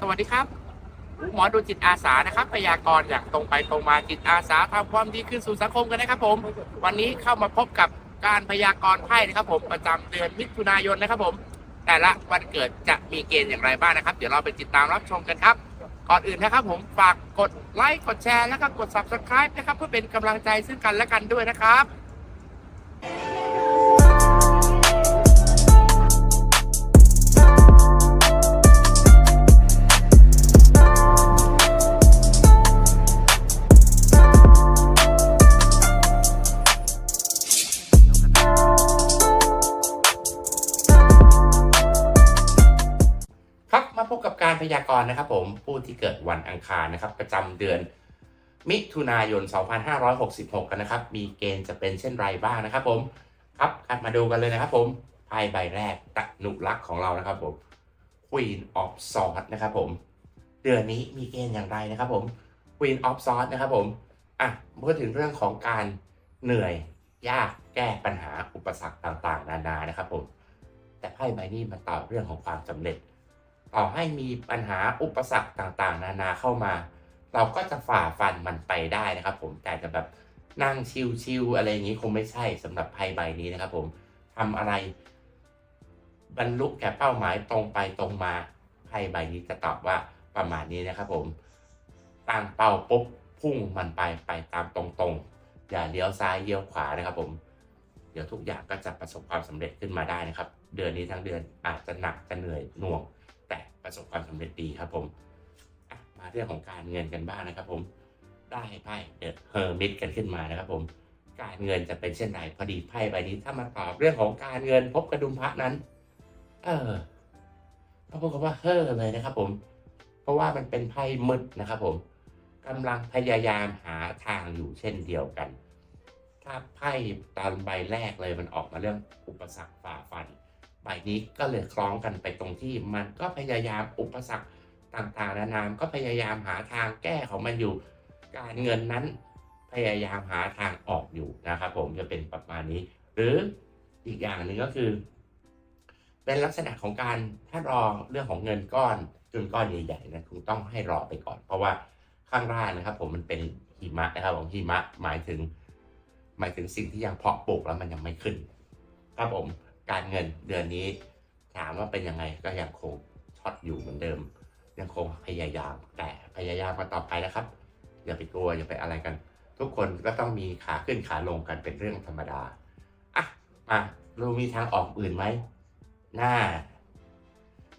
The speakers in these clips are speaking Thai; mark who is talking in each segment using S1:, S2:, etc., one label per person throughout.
S1: สวัสดีครับหมอดูจิตอาสานะครับพยากรณ์อย่างตรงไปตรงมาจิตอาสาทำความดีขึ้นสู่สังคมกันนะครับ ผม วันนี้เข้ามาพบกับการพยากรณ์ไพ่นะครับผมประจำเดือนมิถุนายนนะครับผม แต่ละวันเกิดจะมีเกณฑ์อย่างไรบ้างนะครับ เดี๋ยวเราไปติดตามรับชมกันครับ ก่อนอื่นนะครับ ผมฝากกดไลค์กดแชร์แล้วก็กด subscribe นะครับเพื่อเป็นกำลังใจซึ่งกันและกันด้วยนะครับ พบกับการพยากรณ์นะครับผมผู้ที่เกิดวันอังคารนะครับประจำเดือน มิถุนายน 2566 กันนะครับ มีเกณฑ์จะเป็นเช่นไรบ้างนะครับ ผมครับมาดูกันเลยนะครับ ผมไพ่ใบแรกตะหนุรักษ์ของเรานะครับผม Queen of Swords นะครับผม เดือนนี้มีเกณฑ์อย่างไรนะครับผม Queen of Swords นะครับผมอะพูดถึงเรื่องของการเหนื่อยยากแก้ปัญหาอุปสรรคต่างๆ นานานะครับผม แต่ไพ่ใบนี้มันตอบเรื่องของความสำเร็จ ต่อให้มีปัญหาอุปสรรคต่างๆ นานาเข้ามา เราก็จะฝ่าฟันมันไปได้นะครับผมแต่จะแบบนั่งชิวๆอะไรอย่างนี้คงไม่ใช่สำหรับไพ่ใบนี้นะครับผมทำอะไร บรรลุแก่เป้าหมายตรงไปตรงมาไพ่ใบนี้จะตอบว่าประมาณนี้นะครับผมตั้งเป้าปุ๊บพุ่งมันไปไปตามตรงๆ อย่าเลี้ยวซ้ายเลี้ยวขวานะครับผมเดี๋ยวทุกอย่างก็จะประสบความสำเร็จขึ้นมาได้นะครับ เดือนนี้ทั้งเดือนอาจจะหนักจะเหนื่อยหน่วง แต่ประสบความสำเร็จดีครับผมมาเรื่องของการเงินกันบ้างนะครับ ผมได้ไพ่เดอะเฮอร์มิตกันขึ้นมานะครับ ผมการเงินจะเป็นเช่นไรพอดีไพ่ใบนี้ถ้ามาตอบเรื่องของการเงินพบกระดุมพระนั้น เออต้องพูดคำว่าเฮ้อเลยนะครับ ผม เพราะว่ามันเป็นไพ่มืดนะครับ ผมกำลังพยายามหาทางอยู่เช่นเดียวกัน ถ้าไพ่ตอนใบแรกเลยมันออกมาเรื่องอุปสรรคฝ่าฟัน ใบนี้ก็เลยคล้องกันไปตรงที่มันก็พยายามอุปสรรคต่างๆนานาก็พยายามหาทางแก้ของมันอยู่ การเงินนั้นพยายามหาทางออกอยู่นะครับผมจะเป็นประมาณนี้ หรืออีกอย่างหนึ่งก็คือ เป็นลักษณะของการถ้ารอเรื่องของเงินก้อนจนก้อนใหญ่ๆนะคงต้องให้รอไปก่อน เพราะว่าข้างล่างนะครับ ผมมันเป็นหิมะนะครับผมหิมะหมายถึง หมายถึงสิ่งที่ยังเพาะปลูกแล้วมันยังไม่ขึ้น ครับผม การเงินเดือนนี้ถามว่าเป็นยังไงก็ยังคงช็อตอยู่เหมือนเดิม ยังคงพยายามแต่พยายามมาต่อไปนะครับ อย่าไปกลัวอย่าไปอะไรกัน ทุกคนก็ต้องมีขาขึ้นขาลงกันเป็นเรื่องธรรมดาอะมาเรามีทางออกอื่นไหมหน้า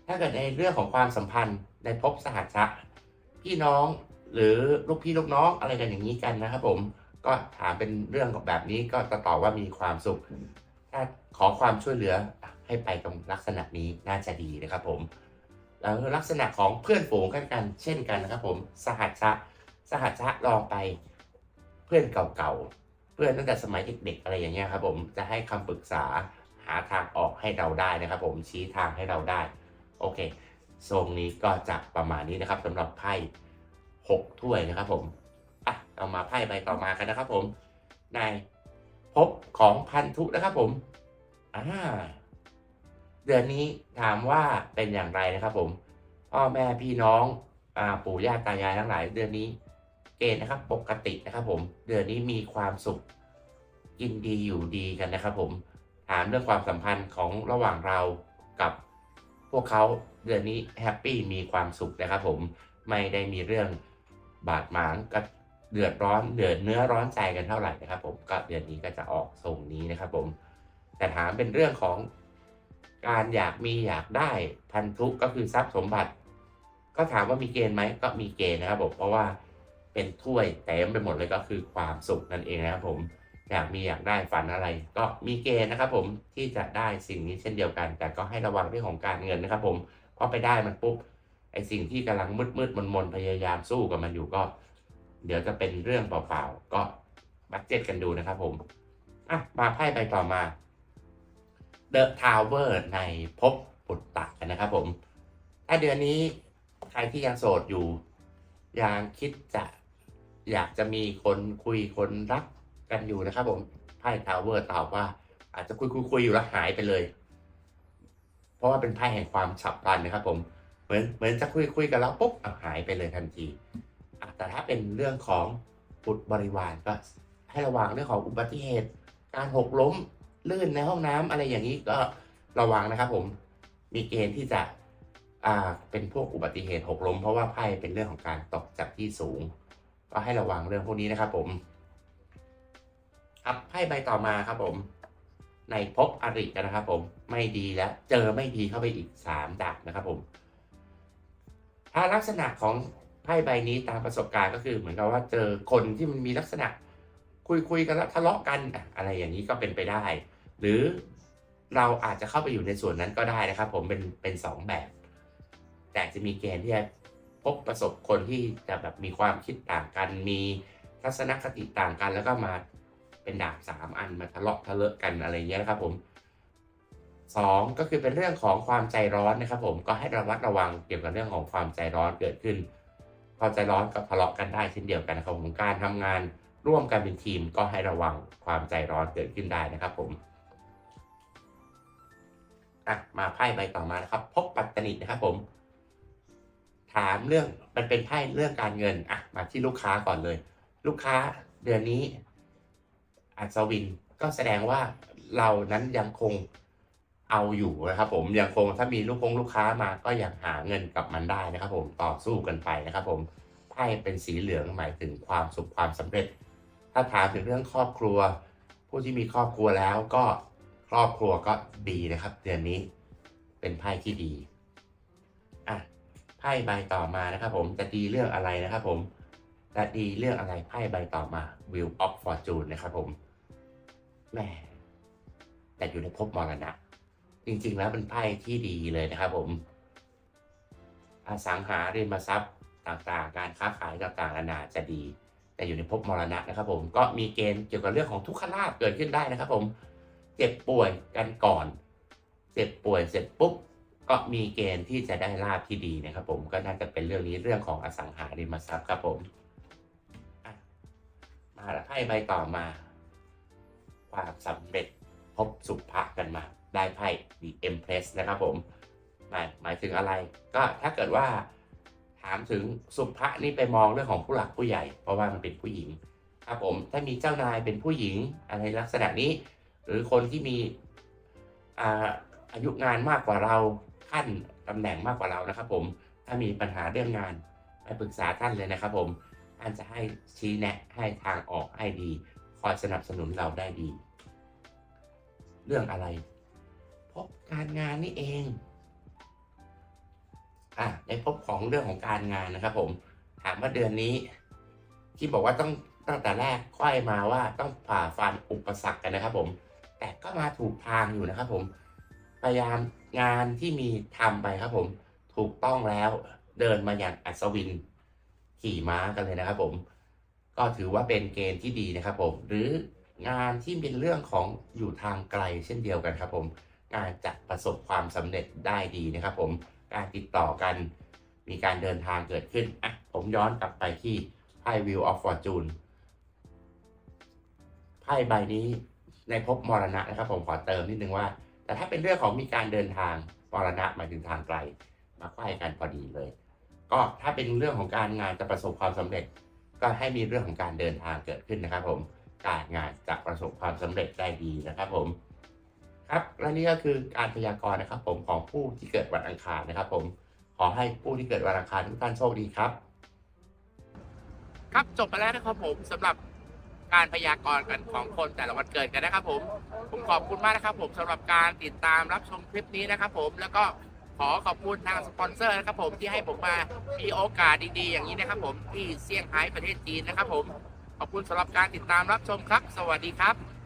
S1: ถ้าเกิดในเรื่องของความสัมพันธ์ในภพสหัสะพี่น้องหรือลูกพี่ลูกน้องอะไรกันอย่างนี้กันนะครับผมก็ถามเป็นเรื่องแบบนี้ก็จะตอบว่ามีความสุข ถ้าขอความช่วยเหลือให้ไปตรงลักษณะนี้น่าจะดีนะครับผมแล้วลักษณะของเพื่อนฝูงกันกัน เช่นกันนะครับ ผม สหัสชะสหัสชะลองไปเพื่อนเก่าๆเพื่อนตั้งแต่สมัยเด็กๆอะไรอย่างเงี้ยครับ ผมจะให้คำปรึกษาหาทางออกให้เราได้นะครับ ผมชี้ทางให้เราได้โอเคทรงนี้ก็จะประมาณนี้นะครับสำหรับไพ่หกถ้วยนะครับ ผมอะเรามาไพ่ใบต่อมากันนะครับ ผมใน ภพของพันธุนะครับผมอ่าเดือนนี้ถามว่าเป็นอย่างไรนะครับผมพ่อแม่พี่น้องอ่าปู่ย่าตายายทั้งหลาย เดือนนี้เกณฑ์นะครับปกตินะครับผม เดือนนี้มีความสุขกินดีอยู่ดีกันนะครับผมถามเรื่องความสัมพันธ์ของระหว่างเรากับพวกเขาเดือนนี้แฮปปี้มีความสุขนะครับผมไม่ได้มีเรื่องบาดหมางกับ เดือดร้อนเดือดเนื้อร้อนใจกันเท่าไหร่นะครับ ผมก็เดือนนี้ก็จะออกทรงนี้นะครับ ผมแต่ถามเป็นเรื่องของการอยากมีอยากได้พันธุก็คือทรัพย์สมบัติ ก็ถามว่ามีเกณฑ์ไหมก็มีเกณฑ์นะครับผมเพราะว่าเป็นถ้วยเต็มไปหมดเลยก็คือความสุขนั่นเองนะครับผมอยากมีอยากได้ฝันอะไร ก็มีเกณฑ์นะครับ ผมที่จะได้สิ่งนี้เช่นเดียวกัน แต่ก็ให้ระวังเรื่องของการเงินนะครับ ผมเพราะไปได้มันปุ๊บไอสิ่งที่กำลังมืดมืดมนมนพยายามสู้กับมันอยู่ก็ เดี๋ยวจะเป็นเรื่องเปล่าๆ ก็บัดเจ็ตกันดูนะครับผมอะมาไพ่ใบต่อมา The Tower ในภพปุตตะกันนะครับผมถ้าเดือนนี้ใครที่ยังโสดอยู่ ยังคิดจะอยากจะมีคนคุยคนรักกันอยู่นะครับผมไพ่ทาวเวอร์ตอบว่า อาจจะคุยคุยคุยอยู่แล้วหายไปเลย เพราะว่าเป็นไพ่แห่งความฉับพลันนะครับผมเหมือนเหมือนจะคุยคุยกับเราปุ๊บหายไปเลยทันที แต่ถ้าเป็นเรื่องของบุตรบริวารก็ให้ระวังเรื่องของอุบัติเหตุ การหกล้มลื่นในห้องน้ำอะไรอย่างนี้ก็ระวังนะครับผมมีเกณฑ์ที่จะอ่าเป็นพวกอุบัติเหตุหกล้ม เพราะว่าไพ่เป็นเรื่องของการตกจากที่สูง ก็ให้ระวังเรื่องพวกนี้นะครับผมครับไพ่ใบต่อมาครับผมในภพอริกันนะครับผมไม่ดีแล้ว เจอไม่ดีเข้าไปอีกสามดาบนะครับผมถ้าลักษณะของ ไพ่ใบนี้ตามประสบการณ์ก็คือเหมือนกับว่าเจอคนที่มันมีลักษณะ คุยคุยกันแล้วทะเลาะกันอะไรอย่างนี้ก็เป็นไปได้ หรือเราอาจจะเข้าไปอยู่ในส่วนนั้นก็ได้นะครับ ผมเป็นเป็นสองแบบ แต่จะมีเกณฑ์ที่จะพบประสบคนที่จะแบบมีความคิดต่างกันมีทัศนคติต่างกันแล้วก็มาเป็นดาบสามอันมาทะเลาะทะเลาะกันอะไรอย่างเงี้ยนะครับผมสองก็คือเป็นเรื่องของความใจร้อนนะครับ ผมก็ให้ระมัดระวังเกี่ยวกับเรื่องของความใจร้อนเกิดขึ้น ความใจร้อนกับทะเลาะกันได้เช่นเดียวกันนะครับผมการทำงานร่วมกันเป็นทีมก็ให้ระวังความใจร้อนเกิดขึ้นได้นะครับผมอะมาไพ่ใบต่อมานะครับ พบปัตตนินะครับผม ถามเรื่องมันเป็นไพ่เรื่องการเงินอะมาที่ลูกค้าก่อนเลย ลูกค้าเดือนนี้อัศวินก็แสดงว่าเรานั้นยังคง เอาอยู่นะครับผมยังคงถ้ามีลูกคงลูกค้ามาก็ยังหาเงินกับมันได้นะครับ ผมต่อสู้กันไปนะครับ ผมไพ่เป็นสีเหลืองหมายถึงความสุขความสำเร็จ ถ้าถามถึงเรื่องครอบครัว ผู้ที่มีครอบครัวแล้วก็ครอบครัวก็ดีนะครับ เดือนนี้เป็นไพ่ที่ดีอะไพ่ใบต่อมานะครับ ผมจะดีเรื่องอะไรนะครับ ผมจะดีเรื่องอะไรไพ่ใบต่อมา Wheel of Fortune นะครับ ผมแหมแต่อยู่ในภพมรณะ จริงๆแล้วเป็นไพ่ที่ดีเลยนะครับผมอสังหาริมทรัพย์ต่างๆ การค้าขายต่างๆนานาจะดี แต่อยู่ในภพมรณะนะครับผมก็มีเกณฑ์เกี่ยวกับเรื่องของทุกขลาภเกิดขึ้นได้นะครับผมเจ็บป่วยกันก่อน เจ็บป่วยเสร็จปุ๊บก็มีเกณฑ์ที่จะได้ลาภที่ดีนะครับผมก็น่าจะเป็นเรื่องนี้เรื่องของอสังหาริมทรัพย์ครับผมมาละไพ่ใบต่อมา ความสำเร็จพบสุภะกันมา ได้ไพ่ The Empress นะครับผมหมายหมายถึงอะไร ก็ถ้าเกิดว่า ถามถึงสุภะนี่ไปมองเรื่องของผู้หลักผู้ใหญ่ เพราะว่ามันเป็นผู้หญิงครับผมถ้ามีเจ้านายเป็นผู้หญิงอะไรลักษณะนี้ หรือคนที่มีอาอายุงานมากกว่าเราขั้นตำแหน่งมากกว่าเรานะครับ ผมถ้ามีปัญหาเรื่องงานไปปรึกษาท่านเลยนะครับ ผมท่านจะให้ชี้แนะให้ทางออกให้ดี คอยสนับสนุนเราได้ดี เรื่องอะไร พบการงานนี่เองอะในพบของเรื่องของการงานนะครับ ผม ถามว่าเดือนนี้ ที่บอกว่าต้องตั้งแต่แรกค่อยมาว่าต้องผ่าฟันอุปสรรคกันนะครับ ผม แต่ก็มาถูกทางอยู่นะครับ ผมพยายามงานที่มีทำไปครับ ผม ถูกต้องแล้วเดินมาอย่างอัศวิน ขี่ม้ากันเลยนะครับ ผม ก็ถือว่าเป็นเกณฑ์ที่ดีนะครับ ผม หรืองานที่เป็นเรื่องของอยู่ทางไกลเช่นเดียวกันครับ ผม งานจะประสบความสำเร็จได้ดีนะครับ ผมการติดต่อกันมีการเดินทางเกิดขึ้นอะผมย้อนกลับไปที่ไพ่ Wheel of Fortune ไพ่ใบนี้ในภพมรณะนะครับ ผมขอเติมนิดนึงว่า แต่ถ้าเป็นเรื่องของมีการเดินทางมรณะหมายถึงทางไกลมาไขว้กันพอดีเลย ก็ถ้าเป็นเรื่องของการงานจะประสบความสำเร็จ ก็ให้มีเรื่องของการเดินทางเกิดขึ้นนะครับ ผมการงานจะประสบความสำเร็จได้ดีนะครับ ผม ครับและนี่ก็คือการพยากรณ์นะครับ ผมของผู้ที่เกิดวันอังคารนะครับ ผมขอให้ผู้ที่เกิดวันอังคารทุกท่านโชคดีครับ ครับจบไปแล้วนะครับผมสำหรับการพยากรณ์กันของคนแต่ละวันเกิดกันนะครับ ผม ผมขอบคุณมากนะครับ ผมสำหรับการติดตามรับชมคลิปนี้นะครับ ผมแล้วก็ขอขอบคุณทางสปอนเซอร์นะครับ ผมที่ให้ผมมามีโอกาสดีๆ อย่างนี้นะครับ ผมที่เซี่ยงไฮ้ประเทศจีนนะครับ ผมขอบคุณสำหรับการติดตามรับชมครับ สวัสดีครับ